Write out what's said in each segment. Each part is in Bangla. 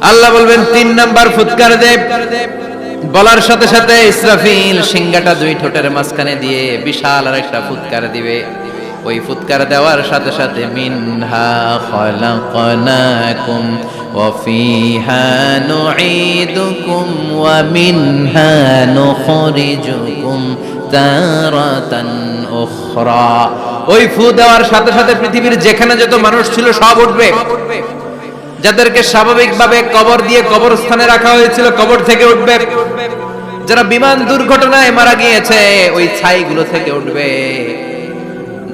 আল্লাহ বলবেন, তিন নাম্বার ফুৎকার দেব। বলার সাথে সাথে ইসরাফিল সিংগাটা দুই ঠোঁটের মাঝখানে দিয়ে বিশাল আর একটা ফুৎকার দিবে। ওই ফুৎকার দেওয়ার সাথে সাথে, মিনহা খলাকনাকুম, ওয়া ফিহা নুঈদুকুম, ওয়া মিনহা নুখরিজুকুম তারাতান উখরা। ওই ফু দেওয়ার সাথে সাথে পৃথিবীর যেখানে যত মানুষ ছিল, সব উঠবে। যাদেরকে স্বাভাবিকভাবে কবর দিয়ে কবরস্থানে রাখা হয়েছিল, কবর থেকে উঠবে। যারা বিমান দুর্ঘটনায় মারা গিয়েছে, ওই ছাইগুলো থেকে উঠবে।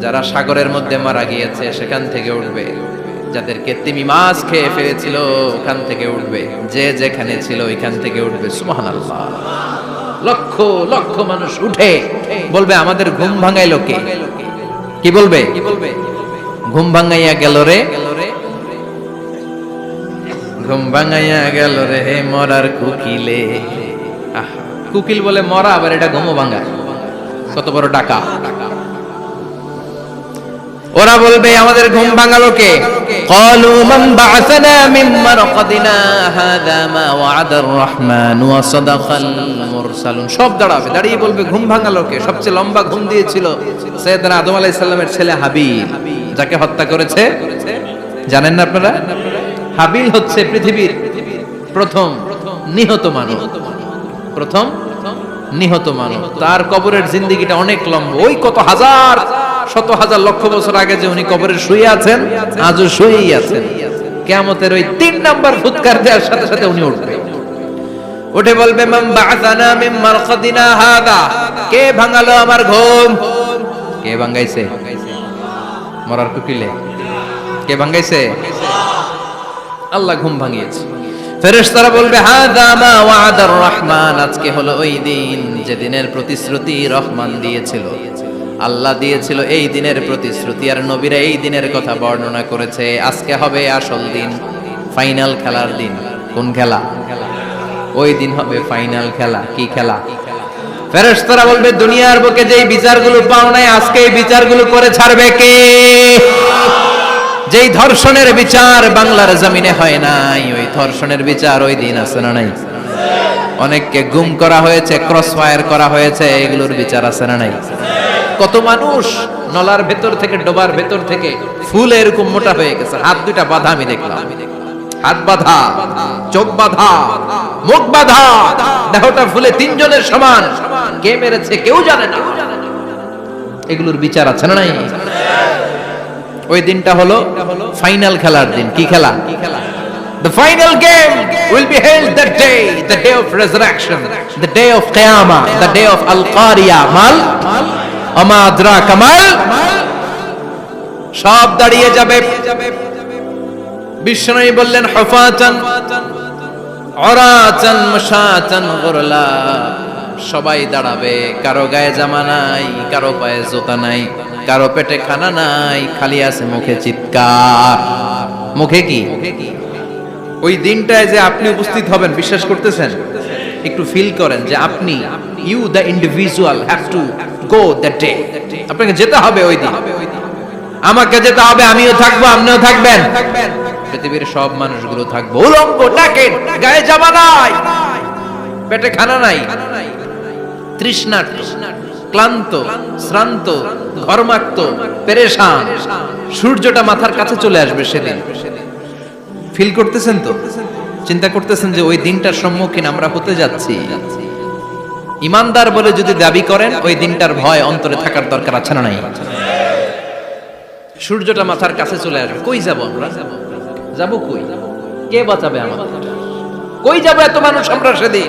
যারা সাগরের মধ্যে মারা গিয়েছে, সেখান থেকে উঠবে। যাদেরকে তিমি মাছ খেয়ে ফেলেছিল, ওখান থেকে উঠবে। যে যেখানে ছিল, ওইখান থেকে উঠবে। সুবহানাল্লাহ। লক্ষ লক্ষ মানুষ উঠে। বলবে, আমাদের ঘুম ভাঙাইলো কে? কি বলবে? ঘুম ভাঙাইয়া গেল রে। ঘুম ভাঙাইয়া গেল রে হে মরার কুকিলে আহ, কুকিল বলে মরা আবার এটা ঘুমো ভাঙা কত বড় ডাকা ওরা বলবে আমাদের ঘুম ভাঙালো কে قالوا من بعثنا من مرقدنا هذا ما وعد الرحمن وصدق المرسلون সব দাঁড়াবে দাঁড়িয়ে বলবে ঘুম ভাঙালো কে সবচেয়ে লম্বা ঘুম দিয়েছিল সৈয়দনা আদম আলাইহিস সালামের ছেলে হাবিল যাকে হত্যা করেছে জানেন না আপনারা হাবিল হচ্ছে পৃথিবীর প্রথম নিহত মানব প্রথম নিহত মানব তার কবরের জিন্দিগিটা অনেক লম্বা। ওই কত হাজার, শত হাজার লক্ষ বছর আগে যে উনি কবরে শুয়ে আছেন, আজও শুয়েই আছেন। কেয়ামতের ওই তিন নাম্বার ফুৎকার দেওয়ার সাথে সাথে উনি উঠবে। উঠে বলবে মাম বাআসানা মিন মারকাদিনা হাদা। কে ভাঙালো আমার ঘুম? কে ভাঙাইছে? মরার কুকিলে। কে ভাঙাইছে? আল্লাহ ঘুম ভাঙিয়েছে। ফেরেশতারা বলবে হাদা মা ওয়াদার রহমান। আজকে হলো ওই দিন যে দিনের প্রতিশ্রুতি রহমান দিয়েছিল। আল্লাহ দিয়েছিল এই দিনের প্রতিশ্রুতি আর নবীরা এই দিনের কথা বর্ণনা করেছে। আজকে হবে আসল দিন, ফাইনাল খেলার দিন। কোন খেলা? ওই দিন হবে ফাইনাল খেলা। কি খেলা? ফেরেশতারা বলবে, দুনিয়ার বুকে যেই বিচারগুলো পাও নাই, আজকে এই বিচারগুলো করে ছাড়বে কে? যেই ধর্ষণের বিচার বাংলার জমিনে হয় নাই, ওই ধর্ষণের বিচার ওই দিন আছে না নাই? অনেককে গুম করা হয়েছে ক্রস ফায়ার করা হয়েছে, এগুলোর বিচার আছে না নাই? কত মানুষ নলার ভেতর থেকে, ডোবার ভেতর থেকে ফুল এরকম মোটা হয়ে গেছে, হাত দুইটা বাধা আমি দেখলাম। হাত বাধা, চোখ বাধা, মুখ বাধা, দেহটা ফুলে তিনজনের সমান। কে মেরেছে কেউ জানে না। এগুলোর বিচার আছে না নাই? ওই দিনটা হলো ফাইনাল খেলার দিন কি খেলা The final game will be held that day, the day of resurrection, the day of Qiyamah, the day of Al-Qariya. Mal? Ama adraka mal? সব দাঁড়িয়ে যাবে বিষ্ণু বললেন হফাচান অরাচান মশাচান গরলা সবাই দাঁড়াবে কারও গায়ে জামা নাই কারও পায়ে জোতা নাই কারও পেটে খানা নাই, খালি আছে মুখে চিৎকার। মুখে কি? ওই দিনটায় যে আপনি উপস্থিত হবেন, বিশ্বাস করতেছেন? একটু ফিল করেন যে আপনি you the individual have to go that day আপনাকে যেতে হবে ওই দিন। আমাকে যেতে হবে, আমিও থাকব, আপনিও থাকবেন। পৃথিবীর সব মানুষগুলো থাকব। উলঙ্গ নাকেট গায়ে জামা নাই। পেটে খানা নাই। তৃষ্ণার্ত। ক্লান্ত, শ্রান্ত ঘর্মাক্ত পেরেশান। সূর্যটা মাথার কাছে চলে আসবে সেদিন। ফিল করতেছেন তো? চিন্তা করতেছেন যে ওই দিনটার সম্মুখীন আমরা হতে যাচ্ছি। ইমানদার বলে যদি দাবি করেন, ওই দিনটার ভয় অন্তরে থাকার দরকার আছে না নাই? সূর্যটা মাথার কাছে চলে আসবে। কই যাব আমরা? যাব কই? কে বাঁচাবে আমাদের কই যাবে এত মানুষ আমরা সেদিন?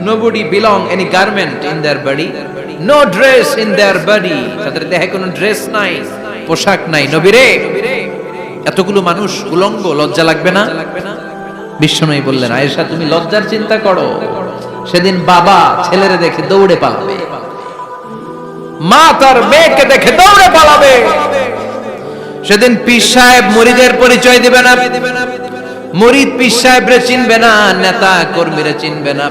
nobody belong any garment in their body. No dress in their body. তাদের দেহে কোনো ড্রেস নাই, পোশাক নাই। নবীরে, এতগুলো মানুষ উলঙ্গ, লজ্জা লাগবে না? বিশ্বনবী বললেন, আয়েশা, তুমি লজ্জার চিন্তা করো। সেদিন বাবা ছেলেরে দেখে দৌড়ে পালাবে। মা তার মেয়েকে দেখে দৌড়ে পালাবে। সেদিন পীর সাহেব মুরিদের পরিচয় দিবে না। মুরিদ পীর সাহেবরে চিনবে না, নেতা কর্মীরে চিনবে না।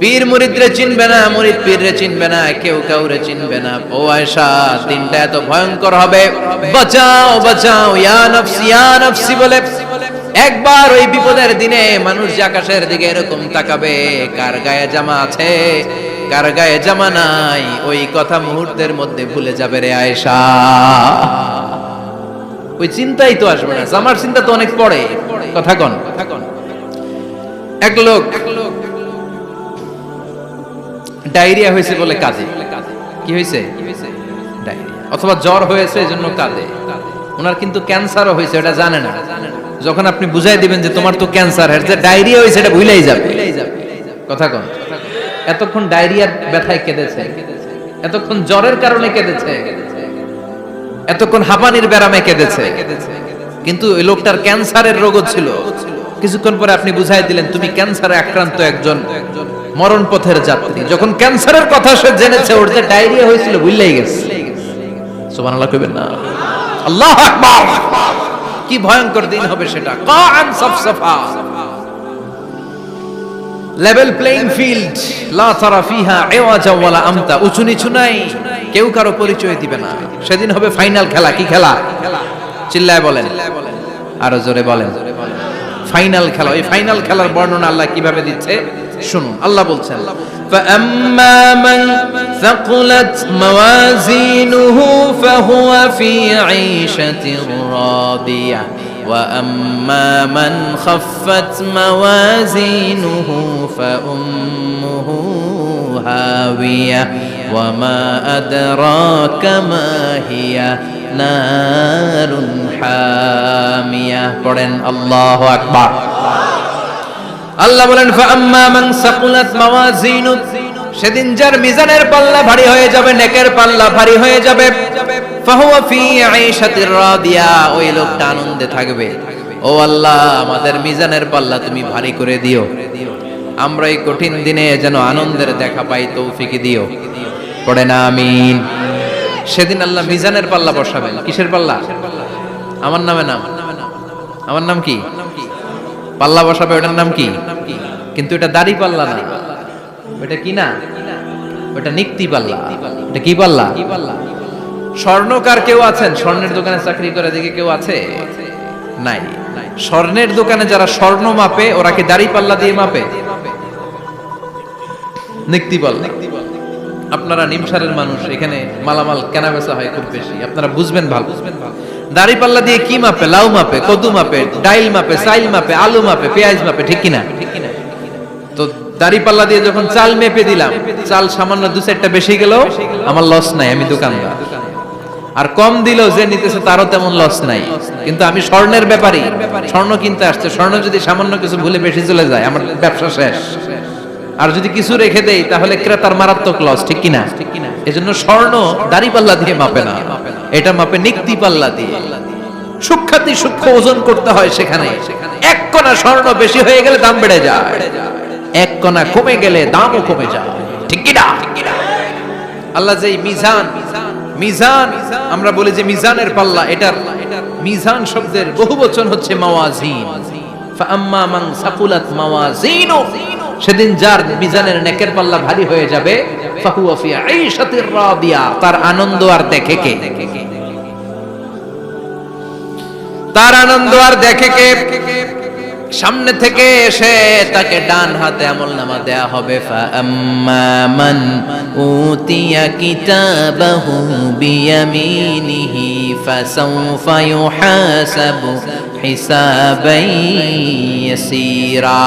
পীর মুরিদরে চিনবে না, মুরিদ পীররে চিনবে না, কেউ কাউরে চিনবে না। ও আয়েশা, দিনটা এত ভয়ঙ্কর হবে। বাঁচাও বাঁচাও, ইয়া নফসি ইয়া নফসি বলে। একবার ওই বিপদের দিনে মানুষ যে আকাশের দিকে এরকম তাকাবে, কার গায়ে জামা আছে, কার গায়ে জামা নাই, ওই কথা মুহূর্তের মধ্যে ভুলে যাবে রে আয়েশা। ওই চিন্তাই তো আসবে না, জামার চিন্তা তো অনেক পড়ে। কথা কন। এক লোক ডায়রিয়া হয়েছে বলে কাজে কি হয়েছে? অথবা জ্বর হয়েছে এজন্য কাজে ওনার কিন্তু ক্যান্সারও হয়েছে এটা জানে না। যখন আপনি বুঝাই দিবেন যে তোমার তো ক্যান্সার যে ডায়রিয়া হয়েছে এটা ভুলেই যাবে। কথা কন। এতক্ষণ ডায়রিয়ার ব্যথায় কেঁদেছে। এতক্ষণ জ্বরের কারণে কেঁদেছে। এতক্ষণ হাঁপানির ব্যারামে কেঁদেছে। কিন্তু ওই লোকটার ক্যান্সারের রোগও ছিল। কিছুক্ষণ পরে আপনি বুঝাই দিলেন, তুমি ক্যান্সারে আক্রান্ত একজন একজন। মরণ পথের যাত্রী। যখন ক্যান্সারের কথা সে জেনেছে, ওর যে ডায়রিয়া হয়েছিল ভুললেই গেছে। সুবহানাল্লাহ কইবেন না। আল্লাহ আকবার। কি ভয়ঙ্কর দিন হবে সেটা। কান সফসফা। লেভেল প্লেইং ফিল্ড লা তারা ফিহা ইওয়াজা ওয়ালা আমতা। উঁচু নিচু নাই। কেউ কারও পরিচয় দিবে না। সেদিন হবে ফাইনাল খেলা। কি খেলা? চিল্লায় বলেন। আরও জোরে বলেন। ফাইনাল খেলা। ওই ফাইনাল খেলার বর্ণনা আল্লাহ কীভাবে দিচ্ছে? শুনুন আল্লাহ বলছেন فأما من ثقلت موازينه فهو في عيشة راضية وأما من خفت موازينه فأمه هاوية وما أدراك ما هي نار حامية পড়েন আল্লাহু আকবার আল্লাহ বলেন সেদিন যার মিজানের পাল্লা ভারী হয়ে যাবে, নেকের পাল্লা ভারী হয়ে যাবে। ওই লোকটা আনন্দে থাকবে। ও আল্লাহ, আমাদের মিজানের পাল্লা তুমি ভারী করে দিও। আমরা এই কঠিন দিনে যেন আনন্দের দেখা পাই, তৌফিক দিও। পড়ে না, আমিন। সেদিন আল্লাহ মিজানের পাল্লা বসাবেন। কিসের পাল্লা? আমার নামে নাম আমার নাম কি? পাল্লা বসাবে, ওটার নাম কি? কিন্তু এটা দাড়ি পাল্লা না। ওটা কি না? ওটা নিক্তি পাল্লা। এটা কি পাল্লা? স্বর্ণকার কেউ আছেন? স্বর্ণের দোকানে চাকরি করে দিকে কেউ আছে? নাই। স্বর্ণের দোকানে যারা স্বর্ণ মাপে, ওরা কি দাড়ি পাল্লা দিয়ে মাপে? নিক্তি পাল্লা। আপনারা নিমসারের মানুষ, এখানে মালামাল কেনা বেচা হয় খুব বেশি। আপনারা বুঝবেন ভালো বুঝবেন ভালো। দাড়ি পাল্লা দিয়ে কি মাপে, লাউ মাপে, কদু মাপে, ডাইল মাপে সাইল মাপে, আলু মাপে, পেঁয়াজ মাপে, ঠিক কিনা? তো দাড়ি পাল্লা দিয়ে যখন চাল মেপে দিলাম, চাল সামান্য দু চারটা বেশি গেল আমার লস নাই, আমি দোকানদার। আর কম দিল যে নিতেছে তারও তেমন লস নাই। কিন্তু আমি স্বর্ণের ব্যাপারই স্বর্ণ কিনতে আসছে, স্বর্ণ যদি সামান্য কিছু ভুলে বেশি চলে যায়, আমার ব্যবসা শেষ। আর যদি কিছু রেখে দেই, তাহলে ক্রেতার মারাত্মক লস ঠিক কিনা? এজন্য স্বর্ণ দাড়ি পাল্লা দিয়ে মাপে না। এটা মাপে নিক্তি পাল্লা দিয়ে। সূক্ষাতি সূক্ষ্ম ওজন করতে হয় সেখানে। এক কণা স্বর্ণ বেশি হয়ে গেলে দাম বেড়ে যায়। এক কণা কমে গেলে দামও কমে যায়। ঠিক কিনা আল্লাহ যে মিজান মিজান, আমরা বলি যে মিজানের পাল্লা, এটার মিজান শব্দের বহু বচন হচ্ছে মাওয়াজিন। ফাআম্মা মান সাকুলাত মাওয়াজিনু। সেদিন যার মিজানের নেকের পাল্লা ভারী হয়ে যাবে তার আনন্দ আর দেখে কে? তার আনন্দ আর দেখে কে? সামনে থেকে এসে তাকে ডান হাতে আমল নামা দেয়া হবে। ফাম্মান উতিয়া কিতাবাহু বিয়ামিনিহি, ফাসাউফা ইউহাসাবু হিসাবান ইয়াসীরা।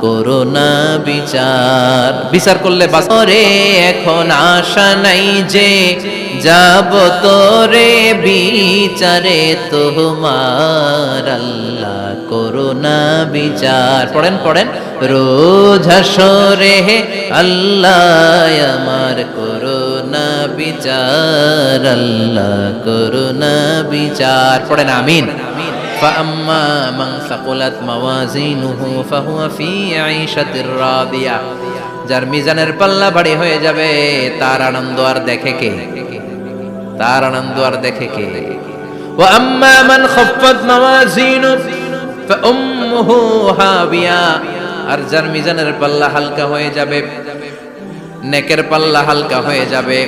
করোনা বিচার। বিচার করলে বাসরে এখন আশা নাই যে যাব তোরে বিচারে। তোমার আল্লাহ করোনা বিচার। পড়েন পড়েন। রোজ হাসরে হে আল্লাহ আমার করোনা বিচার। আল্লাহ করোনা বিচার। পড়েন আমিন। فأما من ثقلت موازينه فهو في عيشة راضية যার মিজানের পাল্লা ভারী হয়ে যাবে তার আনন্দ আর দেখে কে তার আনন্দ আর দেখে কে وأما من خفت موازينه فأمه هاوية আর যার মিজানের পাল্লা হালকা হয়ে যাবে নেকের পাল্লা হালকা হয়ে যাবে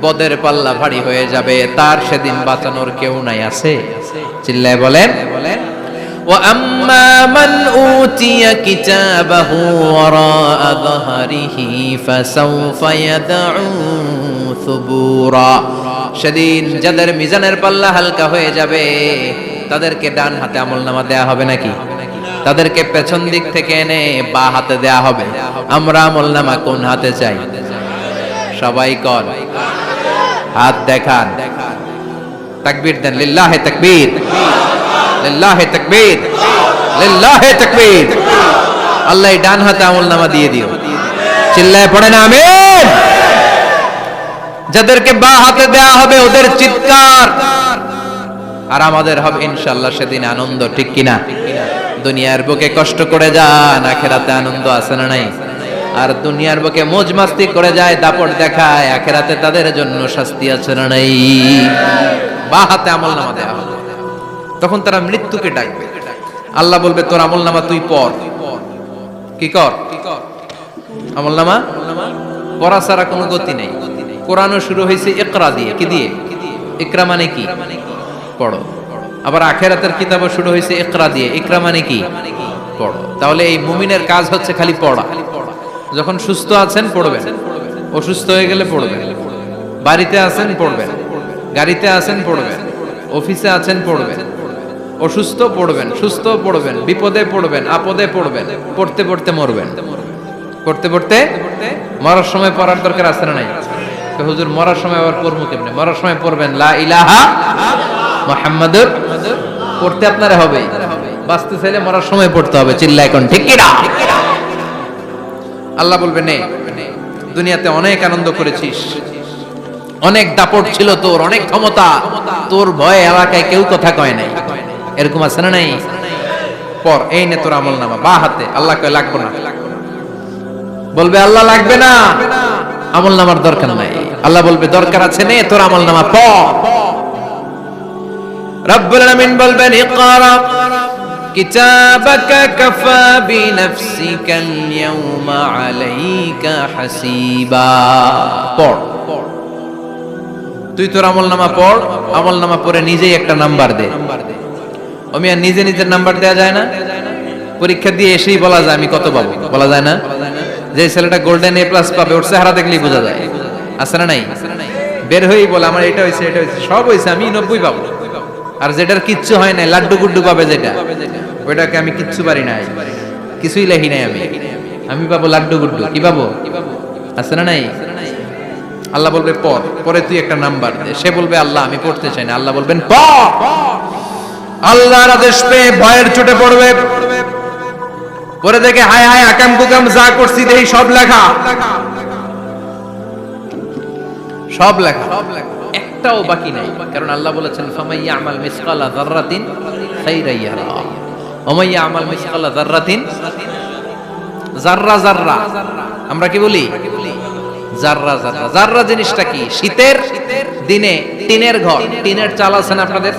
বদের পাল্লা ভারী হয়ে যাবে তার সেদিন বাঁচানোর কেউ নাই আছে চিল্লায় বলেন وأما من أوتي كتابه وراء ظهره فسوف يدعو ثبورا সেদিন যাদের মিজানের পাল্লা হালকা হয়ে যাবে তাদেরকে ডান হাতে আমল নামা দেয়া হবে নাকি তাদেরকে পেছন দিক থেকে এনে বা হাতে দেয়া হবে আমরা আমল নামা কোন হাতে চাই সবাই কর হাত দেখান। তাকবীর দেন, লিল্লাহে তাকবীর। লিল্লাহে তাকবীর। লিল্লাহে তাকবীর। আল্লাহ ডান হাতে আমল নামা দিয়ে দিও। চিল্লায় পড়ে না আমিন। যাদেরকে বা হাতে দেয়া হবে ওদের চিৎকার। আর আমাদের হবে ইনশাল্লাহ সেদিন আনন্দ, ঠিক কিনা? দুনিয়ার বুকে কষ্ট করে যান, আখেরাতে আনন্দ আছে না নাই? আর দুনিয়ার বুকে মোজ মাস্তি করে যায়, দাপট দেখায়, আখেরাতে তাদের জন্য শাস্তি আছে না নাই? বা হাতে আমল নামা দেওয়া হবে। তখন তারা মৃত্যুকে ডাকবে। আল্লাহ বলবে, তোর আমল নামা তুই পর। কি কর? আমল নামা? পড়া ছাড়া কোনো গতি নেই। কোরআনও শুরু হয়েছে একরা দিয়ে। কি দিয়ে? ইকরা মানে কি? পড়ো। আবার আখেরাতের কিতাবও শুরু হয়েছে একরা দিয়ে। ইকরা মানে কি? পড়ো। তাহলে এই মুমিনের কাজ হচ্ছে খালি পড়া। যখন সুস্থ আছেন, পড়বেন। অসুস্থ হয়ে গেলে পড়বেন। বাড়িতে আছেন, পড়বেন। গাড়িতে আছেন, পড়বেন। অফিসে আছেন, পড়বেন। অসুস্থ, পড়বেন। সুস্থ, পড়বেন। বিপদে পড়বেন, আপদে পড়বেন। পড়তে পড়তে মরবেন। পড়তে পড়তে মরার সময় পড়ার দরকার আছে না নাই? হুজুর, মরার সময় আবার পড়ব কেমনে? মরার সময় পড়বেন। লা ইলাহা মুহাম্মাদুর পড়তে আপনারা হবে বাঁচতে চাইলে মরার সময় পড়তে হবে চিল্লা এখন ঠিক কিনা? আল্লাহ বলবে, নে, দুনিয়াতে অনেক আনন্দ করেছিস। অনেক দাপট ছিল তোর, অনেক ক্ষমতা। তোর ভয়ে এলাকায় কেউ কথা কয় নাই। এরকম আছে না নাই? পর, এই নে তোর আমল নামা বা হাতে, আল্লাহ কয়, লাগবে না। বলবে, আল্লাহ লাগবে না। আমল নামার দরকার নাই। আল্লাহ বলবে, দরকার আছে, নে তোর আমল নামা প। রব্বুল আলামিন বলবেন, ইকরা কাফা বিনফসিকা আল-ইয়াওমা আলাইকা হাসিবা। পড়। তুই তোর আমল নামা পড় আমল নামা পড়ে নিজেই একটা নাম্বার দে। আমি আর নিজে নিজের নাম্বার দেওয়া যায় না? পরীক্ষা দিয়ে এসেই বলা যায়, আমি কত পাবো? বলা যায় না? যে ছেলেটা গোল্ডেন এ প্লাস পাবে, ওর চেহারা দেখলেই বোঝা যায়। আছে না নাই? বের হয়েই বলে, আমার এটা হয়েছে এটা হয়েছে, সব হয়েছে, আমি নব্বই পাবো। আর যেটার কিচ্ছু হয় নাই, লাড্ডু গুড্ডু পাবে যেটা। ওইটাকে আমি কিচ্ছু পারি নাই। কিছুই লেখি নাই আমি। আমি পাবো লাড্ডু গুড্ডু। কি পাবো? আছে না নাই? আল্লাহ বলবে, পর। পরে তুই একটা নাম্বার দে। সে বলবে, আল্লাহ, আমি পড়তে চাই না। আল্লাহ বলবেন আল্লাহর আদেশ পেয়ে ভয়ের চোটে পড়বে। পরে দেখে, হায় হায়, আকাম কুকাম, যা করছি দেখি সব লেখা। সব লেখা। একটাও বাকি নাই। কারণ আল্লাহ বলেছেন ফামাইয়া আমাল মিসকালা যাররাতিন খাইরাইয়ারা ওমাইয়া আমাল মিসকালা যাররাতিন? জাররা জাররা আমরা কি বলি? জাররা জাররা জাররা জিনিসটা কি? শীতের দিনে টিনের ঘর। টিনের চাল আছে না আপনাদের?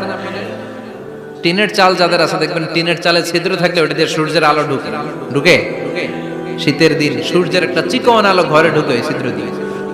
টিনের চাল যাদের আছে, দেখবেন টিনের চালে ছিদ্র থাকলে ওটা দিয়ে সূর্যের আলো ঢুকে। ঢুকে? শীতের দিন সূর্যের একটা চিকন আলো ঘরে ঢুকে ছিদ্র দিয়ে।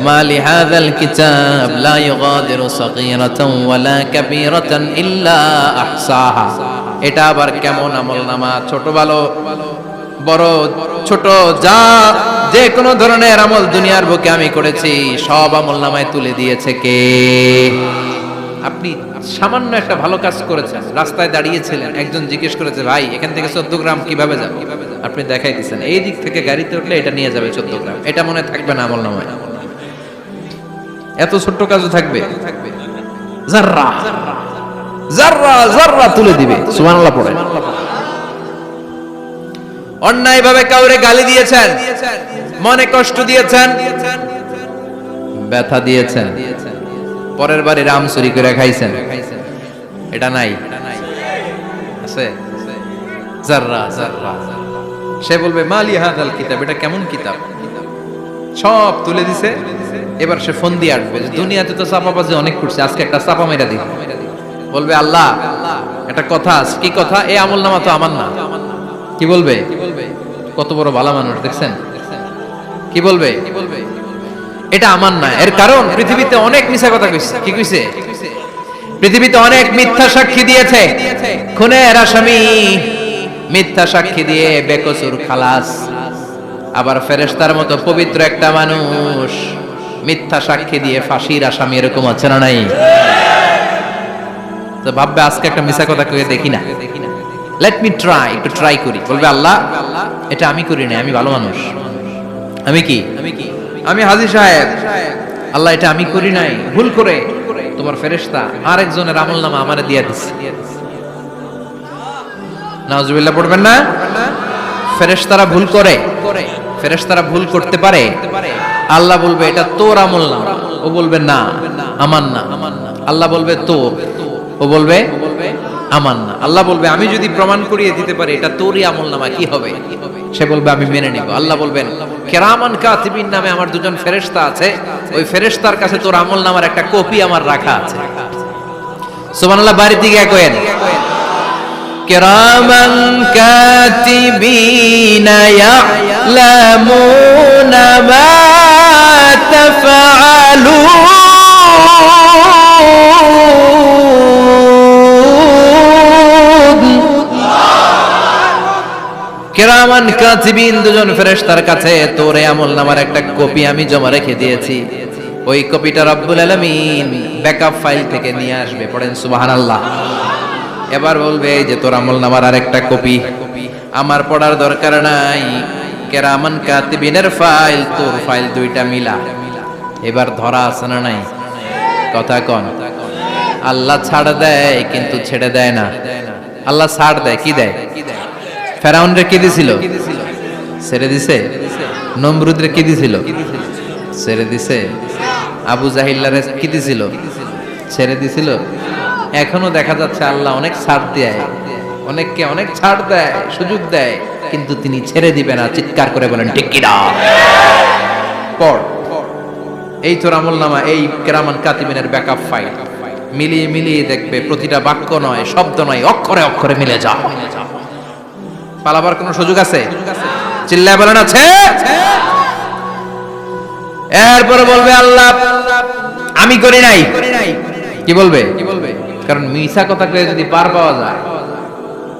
ما لهذا الكتاب لا يغادر صغيرة ولا كبيرة إلا أحصاها এটা আবার কেমন আমল নামা ছোট ভালো বড় ছোট যা যে কোনো ধরনের আমল দুনিয়ার বুকে আমি করেছি সব আমল নামায় তুলে দিয়েছে কে আপনি সামান্য একটা ভালো কাজ করেছেন রাস্তায় দাঁড়িয়েছিলেন একজন জিজ্ঞেস করেছে ভাই এখান থেকে চোদ্দ গ্রাম কিভাবে যাবে আপনি দেখাই দিচ্ছেন এই দিক থেকে গাড়িতে উঠলে এটা নিয়ে যাবে চোদ্দ গ্রাম এটা মনে থাকবে না আমল নামায় এত ছোট্ট কাজও থাকবে? জাররা জাররা জাররা তুলে দিবে। সুবহানাল্লাহ পড়ে। অন্যায় ভাবে কাউরে গালি দিয়েছেন মনে কষ্ট দিয়েছেন ব্যথা দিয়েছেন পরের বারে রাম চুরি করে খাইছেন। এটা নাই। আছে? জাররা জাররা সে বলবে মালি হাদাল কিতাব এটা কেমন কিতাব? সব তুলে দিছে। এবার সে ফোন দিয়ে আসবে যে, দুনিয়াতে তো চাপাবাজি অনেক করছে, আজকে একটা চাপা মেরা দিই। বলবে, আল্লাহ, একটা কথা আছে। কি কথা? এই আমল নামা তো আমার না। কি বলবে? কত বড় ভালো মানুষ, দেখছেন? কি বলবে? এটা আমার না, এর কারণ পৃথিবীতে অনেক মিথ্যা কথা কইছে। কি কইছে? পৃথিবীতে অনেক মিথ্যা সাক্ষী দিয়েছে। খুনের আসামি মিথ্যা সাক্ষী দিয়ে বেকসুর খালাস। আবার ফেরেশতার মতো পবিত্র একটা মানুষ। মিথ্যা সাক্ষী দিয়ে ফাঁসির আসামি এরকম আছে না নাই? তো ভাববে আজকে একটা মিথ্যা কথা কয়ে দেখি না। লেট মি ট্রাই একটু ট্রাই করি। বলবে, আল্লাহ, এটা আমি করি না আমি ভালো মানুষ। আমি কি? আমি কি আমি হাজি সাহেব। আল্লাহ, এটা আমি করি নাই। ভুল করে তোমার ফেরেশতা আরেকজনের আমল নামা আমারে দিয়া দিচ্ছে নাউজুবিল্লাহ, পড়বেন না? ফেরেশতারা ভুল করে। ফেরেশতারা ভুল করতে পারে। আল্লাহ বলবে এটা তোর আমল না। ও বলবে না আমার না। আল্লাহ বলবে তোর। ও বলবে আমার না। আল্লাহ বলবে আমি যদি প্রমাণ করিয়ে দিতে পারি এটা তোরই আমল নামা কি হবে? সে বলবে আমি মেনে নেব। আল্লাহ বলবেন কেরামান কাতিবিন নামে আমার দুজন ফেরেস্তা আছে। ওই ফেরেস্তার কাছে তোর আমল নামার একটা কপি আমার রাখা আছে। সুবহানাল্লাহ বাড়ির দিকে কয়েন কেরামান কাতিবিন ইয়া লামুনা মা কেরামান কাতিবিন দুজন ফেরেশতার কাছে, তোরে আমল নামার একটা কপি আমি জমা রেখে দিয়েছি। ওই কপিটা রব্বুল আলামিন ব্যাকআপ ফাইল থেকে নিয়ে আসবে। পড়েন সুবহানাল্লাহ। এবার বলবে যে তোর আমল নামার আরেকটা কপি। আমার পড়ার দরকার নাই। কেরামান কাতিবিনের ফাইল তোর ফাইল দুইটা মিলা। এবার ধরা আছে না নাই? কথা কন। আল্লাহ ছাড় দেয়, কিন্তু ছেড়ে দেয় না। আল্লাহ ছাড় দেয়, কি দেয়? ফেরাউন রে কি দিছিল? ছেড়ে দিছে? নমরুদ রে কি দিছিল? ছেড়ে দিছে। আবু জাহিল্লারে কি দিছিল? ছেড়ে দিছিল? এখনও দেখা যাচ্ছে আল্লাহ অনেক ছাড় দেয়। অনেককে অনেক ছাড় দেয়, সুযোগ দেয়, কিন্তু তিনি ছেড়ে দিবে না, চিৎকার করে বলেন, ঠিক কিনা? পড় এই তোর আমল নামা এই কেরামান কাতিমিনের ব্যাকআপ ফাইল মিলিয়ে মিলিয়ে দেখবে, প্রতিটা বাক্য নয়, শব্দ নয়, অক্ষরে অক্ষরে মিলে যা। পালাবার কোনো সুযোগ আছে? চিল্লায় বলেন, আছে। এরপরে বলবে, আল্লাহ, আমি করি নাই। কি বলবে? কারণ মিশা কথা যদি পার পাওয়া যায়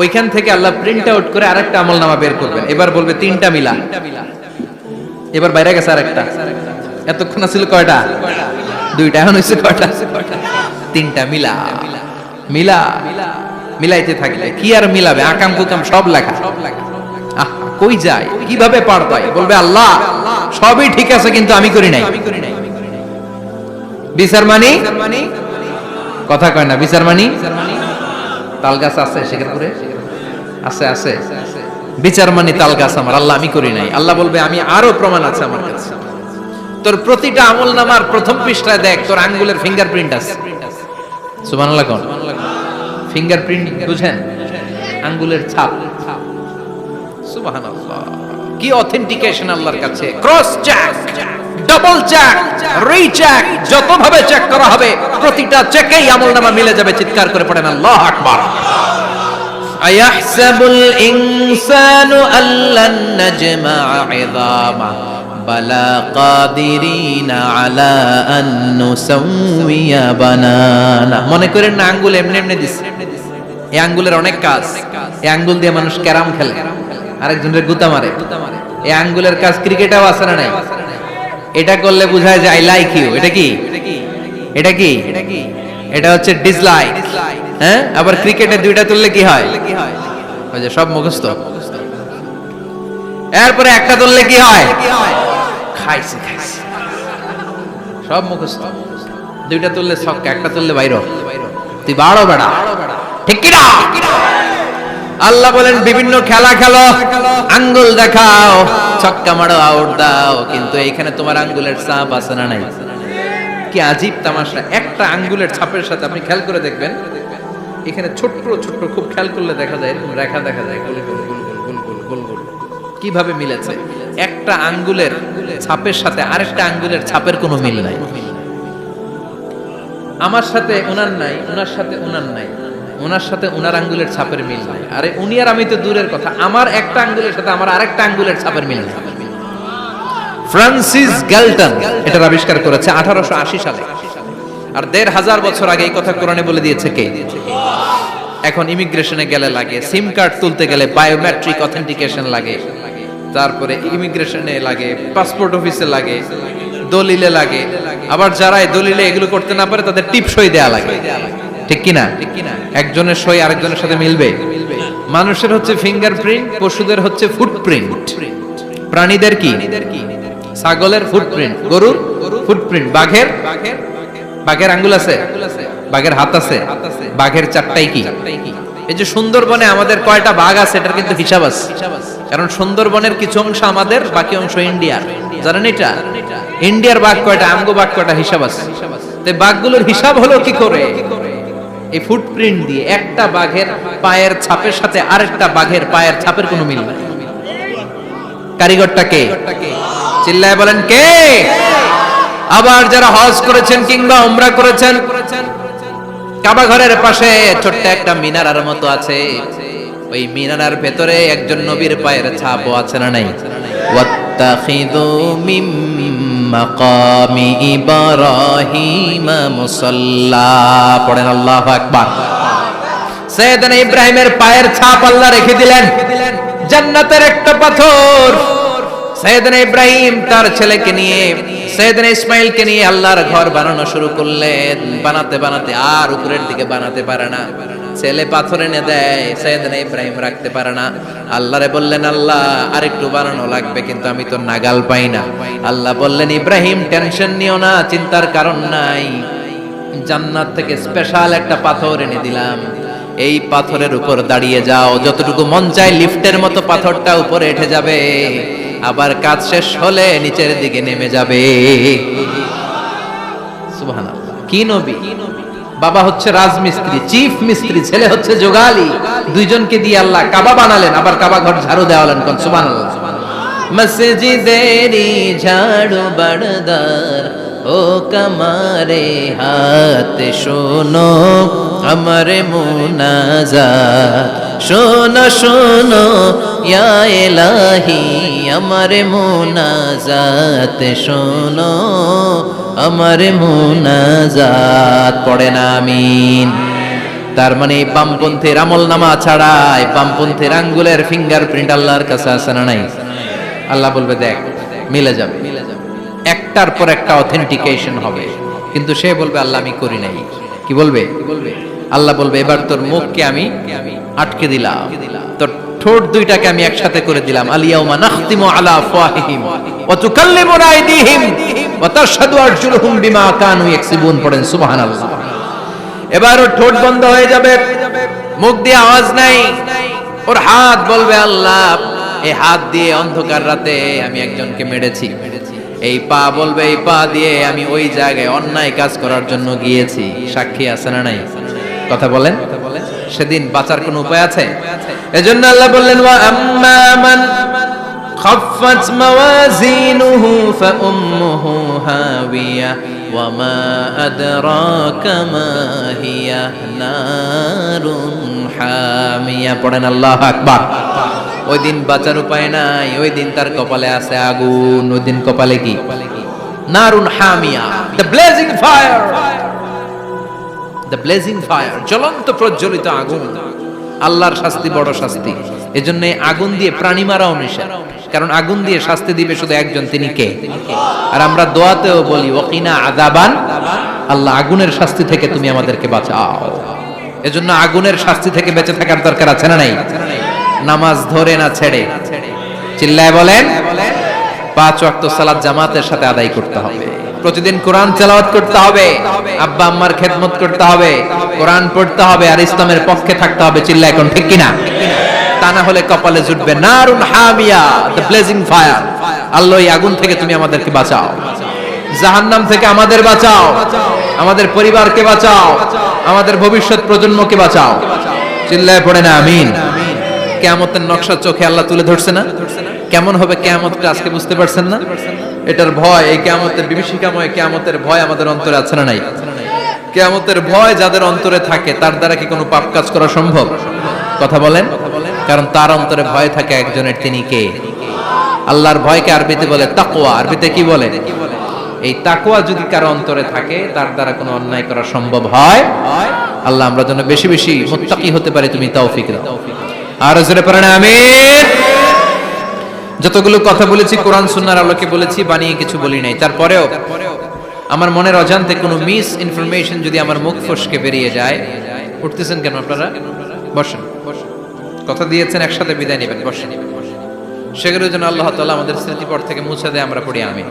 ওইখান থেকে আল্লাহ প্রিন্ট আউট করে আরেকটা আমল নামা বের করবেন। এবার বলবে তিনটা মিলা। এবার বাইরে গেছে আরেকটা। এতক্ষণ ছিল কয়টা? দুইটা, এখন হয়েছে কয়টা? তিনটা মিলা। মিলা। মিলাইতে থাকলে কি আর মিলাবে? আকাম কুকাম সব লেখা। আহ, কই যায়? কীভাবে পার পায়? বলবে আল্লাহ, সবই ঠিক আছে কিন্তু আমি করি নাই। বিচার মানি? কথা কয় না, বিচার মানি? তাল গাছ আছে শেখরপুরে আছে আছে। বিচার মানি তাল গাছ আমার, আল্লাহ আমি করি নাই। আল্লাহ বলবে, আমি আরও প্রমাণ আছে আমার কাছে। তোর প্রতিটা আমল নামার প্রথম পৃষ্ঠায় দেখ, তোর আঙ্গুলের ফিঙ্গারপ্রিন্ট আছে। সুবহানাল্লাহ কোন। ফিঙ্গারপ্রিন্ট বুঝেন? আঙ্গুলের ছাপ। সুবহানাল্লাহ। কি অথেন্টিকেশন আল্লাহর কাছে? Cross check double check recheck যত ভাবে চেক করা হবে প্রতিটা চেকেই আমলনামা মিলে যাবে চিৎকার করে পড়েন আল্লাহ আকবার। আয়াহসাবুল ইনসানু আল্লান নাজমা ইযামা বালা কাদিরিনা আলা আন নুসাউইয়া বানানা। মনে করেন না আঙ্গুল এমনি এমনি দিছে। এই আঙ্গুলের অনেক কাজ। এই আঙ্গুল দিয়ে মানুষ ক্যারাম খেলে। আরেকজনের গুতা মারে। এই আঙ্গুলের কাজ ক্রিকেটেও আছে না নাই? এটা করলে বোঝায় যে আই লাইক ইউ এটা কি? এটা কি? এটা হচ্ছে ডিসলাইক হ্যাঁ? আবার ক্রিকেটে দুইটা তুললে কি হয়? যে সব মুখস্থ। এরপরে একটা তুললে কি হয়? খাইছে খাইছে। সব মুখস্থ। দুইটা তুললে ছক্কা, একটা তুললে বাইর তুই বাড়ো বেড়া। ঠিক কিনা? আল্লাহ বলেন, বিভিন্ন খেলা খেলো, আঙ্গুল দেখাও, ছক্কা মারো আউট দাও, কিন্তু এখানে তোমার আঙ্গুলের ছাপ আছে না নাই? কি আজীব তামাশা। একটা আঙ্গুলের ছাপের সাথে আপনি খেয়াল করে দেখবেন, এখানে ছোট্ট ছোট্ট খুব খেয়াল করলে দেখা যায়, এরকম রেখা দেখা যায়, গোল গোল গোল গোল গোল গোল গোল গোল। কীভাবে মিলেছে? একটা আঙ্গুলের ছাপের সাথে আরেকটা আঙ্গুলের ছাপের কোনো মিল নাই। আমার সাথে ওনার নাই, ওনার সাথে ওনার নাই। ওনার সাথে ওনার আঙ্গুলের ছাপের মিল নাই। আরে উনি আর আমি তো দূরের কথা। আমার একটা আঙ্গুলের সাথে আমার আরেকটা আঙ্গুলের ছাপের মিল নাই। ফ্রান্সিস গ্যালটন এটার আবিষ্কার করেছে আঠারোশো আশি সালে। আর দেড় হাজার বছর আগে এই কথা কোরআনে বলে দিয়েছে কে? এখন ইমিগ্রেশনে গেলে লাগে, সিম কার্ড তুলতে গেলে বায়োমেট্রিক অথেন্টিকেশন লাগে, তারপরে ইমিগ্রেশনে লাগে, পাসপোর্ট অফিসে লাগে, দলিলে লাগে, আবার যারা দলিলে এগুলো করতে না পারে তাদের টিপ সই দেয়া লাগে। ঠিক কিনা? একজনের সই আরেকজনের সাথে মিলবে। মানুষের হচ্ছে ফিঙ্গারপ্রিন্ট পশুদের হচ্ছে ফুটপ্রিন্ট প্রাণীদের কি? ছাগলের ফুটপ্রিন্ট গরুর ফুটপ্রিন্ট বাঘের? বাঘের আঙ্গুল আছে? বাঘের হাত আছে? বাঘের চারটাই কি? এই যে সুন্দরবনে আমাদের কয়টা বাঘ আছে, এটার কিন্তু হিসাব আছে। কারণ সুন্দরবনের কিছু অংশ আমাদের, বাকি অংশ ইন্ডিয়ার। জানেন এটা? ইন্ডিয়ার বাঘ কয়টা? আমগো বাঘ কয়টা হিসাব আছে? বাঘগুলোর হিসাব হলো কি করে? এই ফুটপ্রিন্ট দিয়ে একটা বাঘের পায়ের ছাপের সাথে আরেকটা বাঘের পায়ের ছাপের কোনো মিল নাই। কারিগরটা কে? চিল্লায় বলেন কে? আবার যারা হজ করেছেন কিংবা উমরা করেছেন, কাবা ঘরের পাশে ছোট্ট একটা মিনারার মতো আছে। ওই মিনারার ভেতরে একজন নবীর পায়ের ছাপও আছে না নাই? ওয়াত্তাখিযু মিম মাকামি ইব্রাহিম মুসাল্লা। পড়েন আল্লাহু আকবার। সৈয়দনা ইব্রাহিমের পায়ের ছাপ আল্লাহ রেখে দিলেন। জান্নাতের একটা পাথর। সৈয়দনা ইব্রাহিম তার ছেলেকে নিয়ে, সৈয়দনা ইসমাইলকে নিয়ে আল্লাহর ঘর বানানো শুরু করলেন। বানাতে বানাতে আর উপরের দিকে বানাতে পারে না। ছেলে পাথর এনে দেয়, সৈয়দনা ইব্রাহিম রাখতে পারে না। আল্লাহরে বললেন, আল্লাহ, আরেকটু বানানো লাগবে, কিন্তু আমি তো নাগাল পাই না। আল্লাহ বললেন, ইব্রাহিম, টেনশন নিও না, চিন্তার কারণ নাই। জান্নাত থেকে স্পেশাল একটা পাথর এনে দিলাম। এই পাথরের উপর দাঁড়িয়ে যাও। যতটুকু মন চায়, লিফটের মতো পাথরটা উপরে উঠে যাবে। আবার কাজ শেষ হলে নিচের দিকে নেমে যাবে। সুবহানাল্লাহ। কি নবী? বাবা হচ্ছে রাজমিস্ত্রি, চিফ মিস্ত্রি, ছেলে হচ্ছে যোগালি। দুইজনকে দিয়ে আল্লাহ কাবা বানালেন, আবার কাবা ঘর ঝাড়ু দেওয়ালেন কোন? সুবহানাল্লাহ। মসজিদেরি ঝাড়ু বড়দার ও কমারে হাত শোনো, আমার মুনাজাত। শোনো শোনো, ইয়া এলাহি আমার মুনাজাত শোনো। আমার মুনাজাত পড়ে না, আমিন। তার মানে বামপন্থীর আমল নামা ছাড়া এই বামপন্থীর আঙ্গুলের ফিঙ্গারপ্রিন্ট আল্লাহর কাছে আছে না নাই? আল্লাহ বলবে, দেখ, মিলে যাবে। একটার পর একটা অথেন্টিকেশন হবে। কিন্তু সে বলবে, আল্লাহ আমি করি নাই। কি বলবে? আল্লাহ বলবে, এবার তোর মুখকে আমি আটকে দিলাম। তোর ঠোঁট দুইটাকে আমি একসাথে করে দিলাম। আলিয়াউমা নাখতিমু আলা আফওয়াহিহিম ওয়া তুকাল্লিমুনা আইদিহিম ওয়া তাশহাদু আরজুলুহুম বিমা কানু ইয়াকসিবুন, পড়েন সুবহানাল্লাহ। এবার ওর ঠোঁট বন্ধ হয়ে যাবে। মুখ দিয়ে আওয়াজ নাই। ওর হাত বলবে, আল্লাহ এই হাত দিয়ে অন্ধকার রাতে আমি একজনকে মেরেছি। এই পা বলবে, এই পা দিয়ে আমি ওই জায়গায় অন্যায় কাজ করার জন্য গিয়েছি। সাক্ষী আছে না নাই? কথা বলেন। সেদিন বাঁচার কোনো উপায় আছে? এজন্য আল্লাহ বললেন ওয়া আম্মা মান خفت موازينه فأمه هاوية وما أدراك ما هي نار حامية পড়েন আল্লাহ আকবার ওই দিন বাঁচার উপায় নাই ওই দিন তার কপালে আছে আগুন ওই দিন কপালে কি নারুন হামিয়া the blazing fire the blazing fire জ্বলন্ত প্রজ্বলিত আগুন আল্লাহর শাস্তি বড় শাস্তি। এজন্য আগুন দিয়ে প্রাণী মারাও নিষেধ। কারণ আগুন দিয়ে শাস্তি দিবে শুধু একজন, তিনি কে? আর আমরা দোয়াতেও বলি ওকিনা আদাবান আল্লাহ আগুনের শাস্তি থেকে তুমি আমাদেরকে বাঁচাও। এজন্য আগুনের শাস্তি থেকে বেঁচে থাকার দরকার আছে না নাই? নামাজ ধরে না ছেড়ে? চিল্লায় বলেন, পাঁচ ওয়াক্ত সালাত জামাতের সাথে আদায় করতে হবে। প্রতিদিন কোরআন চালাওয়াত করতে হবে, আব্বা আম্মার খেদমত করতে হবে, কোরআন পড়তে হবে আর ইসলামের পক্ষে থাকতে হবে চিল্লা এখন ঠিক কিনা? তা না হলে কপালে জুটবে নারুন হামিয়া দ্য ব্লেজিং ফায়ার আল্লাহ এই আগুন থেকে তুমি আমাদেরকে বাঁচাও। জাহান্নাম থেকে আমাদের বাঁচাও। আমাদের পরিবারকে বাঁচাও। আমাদের ভবিষ্যৎ প্রজন্মকে বাঁচাও। চিল্লায় পড়ে না, আমিন। কেয়ামতের নকশা চোখে আল্লাহ তুলে ধরছে না? কেমন হবে কেয়ামতটা আজকে বুঝতে পারছেন না? এটার ভয়, এই কেয়ামতের বিভীষিকাময় কেয়ামতের ভয় আমাদের অন্তরে আছে না নাই? কেয়ামতের ভয় যাদের অন্তরে থাকে, তার দ্বারা কি কোনো পাপ কাজ করা সম্ভব? কথা বলেন। কারণ তার অন্তরে ভয় থাকে একজনের, তিনি কে? আল্লাহর ভয়কে আরবিতে বলে তাকওয়া। আরবিতে কি বলে? এই তাকওয়া যদি কারও অন্তরে থাকে, তার দ্বারা কোনো অন্যায় করা সম্ভব হয়? আল্লাহ আমরা যেন বেশি বেশি মুত্তাকি হতে পারি, তুমি তৌফিক দাও। আর জোরে পড়েন আমিন। যতগুলো কথা বলেছি, কোরআন সুন্নার আলোকে বলেছি, বানিয়ে কিছু বলি নাই। তারপরেও আমার মনের অজান্তে কোনো মিস ইনফরমেশন যদি আমার মুখ ফসকে বেরিয়ে যায়, উঠতেছেন কেন আপনারা? বসেন। কথা দিয়েছেন, একসাথে বিদায় নেবেন। বসেন। সেগুলো যেন আল্লাহ তালা আমাদের স্মৃতিপট থেকে মুছে দেয়, আমরা পড়ি, আমিন।